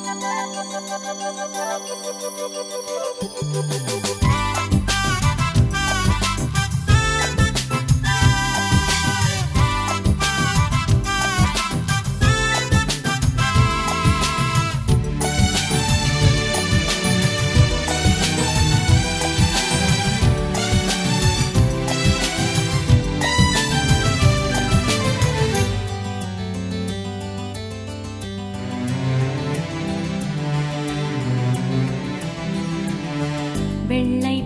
Thank you. புறாவே